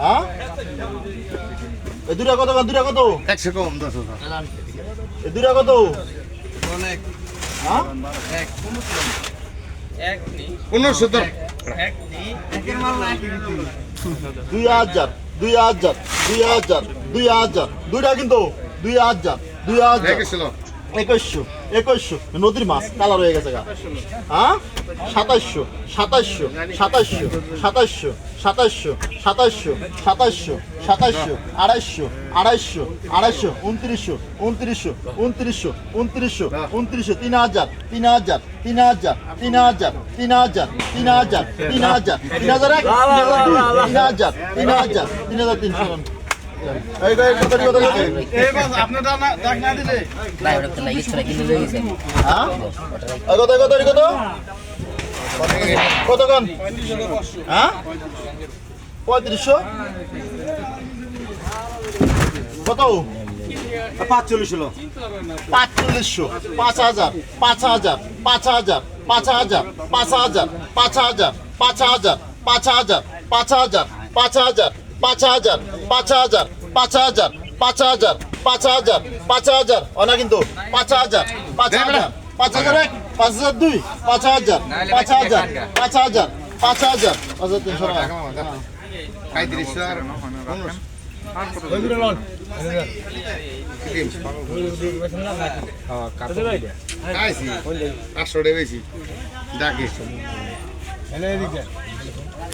হ্যাঁ? এ দুটা কত কন দুটা কত? একশো কম দশ হাজার। এ দুটা কত? অনেক। হ্যাঁ? পনেরোশো দুই হাজার দুই হাজার দুই হাজার দুই হাজার। দুইটা কিন্তু দুই হাজার দুই হাজার। একুশশো একুশশো নদীর মাছ কালার হয়ে গেছে গা হ্যাঁ সাতাশশো সাতাশশো সাতাশশো সাতাশশো সাতাশশো সাতাশশো সাতাশশো সাতাশশো আড়াইশো আড়াইশো আড়াইশো উনত্রিশশো উনত্রিশশো উনত্রিশশো উনত্রিশশো উনত্রিশশো তিন হাজার তিন হাজার তিন হাজার তিন হাজার তিন হাজার তিন হাজার তিন হাজার তিন হাজার এক তিন হাজার তিন হাজার তিন হাজার তিনশো হ্যাঁ হ্যাঁ পঁয়ত্রিশশো কত পাঁচচল্লিশ হলো পাঁচচল্লিশশো পাঁচ হাজার পাঁচ হাজার পাঁচ হাজার পাঁচ হাজার পাঁচ হাজার পাঁচ হাজার পাঁচ হাজার পাঁচ হাজার পাঁচ হাজার পাঁচ হাজার পাঁচ হাজার পাঁচ হাজার পাঁচ হাজার পাঁচ হাজার পাঁচ হাজার পাঁচ হাজার অনা কিন্তু পাঁচ হাজার পাঁচ হাজার পাঁচ হাজার এক পাঁচ হাজার দুই পাঁচ হাজার পাঁচ হাজার পাঁচ হাজার পাঁচ হাজার পাঁচ হাজার তিনশো টাকা পঁয়ত্রিশশো পাঁচশো টাকা বেশি ডাকি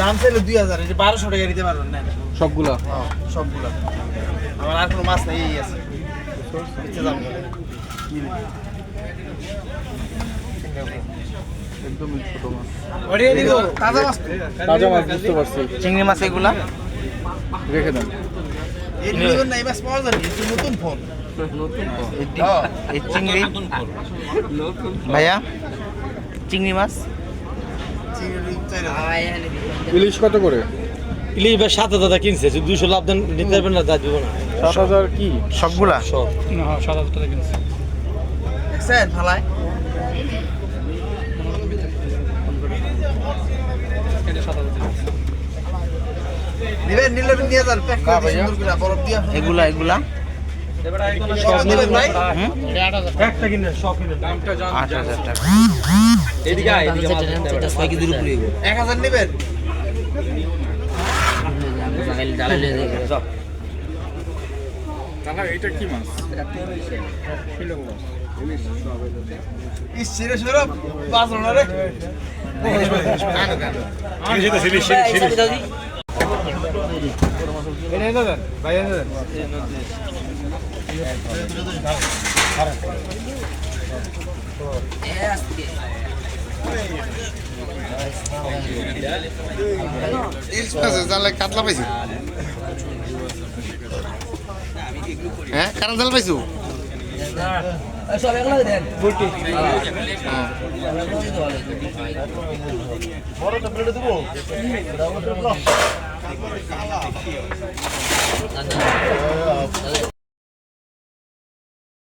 দাম ছিল দুই হাজার এই যে বারোশো টাকা দিতে পারবেন না সবগুলো? হ্যাঁ, সবগুলো। আমার আর কোনো মাছ নেই এই আছে। একদমই ছোট মাছ। তাজা মাছ তাজা মাছ বুঝতে পারছি। চিংড়ি মাছ এগুলা। রেখে দেন। এই নিবেন না এই মাছ পাওয়া নতুন ফোন এই চিংড়ি। ভাইয়া চিংড়ি মাছ। ইলিশ কত করে? ইলিশ ভাই সাত হাজার টাকা কিনছে যদি দুশো লাভ দেন নিতে পারবেন না তা দিব না। সাত হাজার কি? সবগুলা? সব। সাত হাজার টাকা কিনছে। দেখছেন নিবেন নিলে নিয়ে যান প্যাক করে সুন্দর করে বরফ দিয়া। এগুলা এগুলা? এক হাজার নেবেন এটা ভাই হ্যাঁ, জানলে কাতলা পাইছি হ্যাঁ কারণ জাল পাইছো।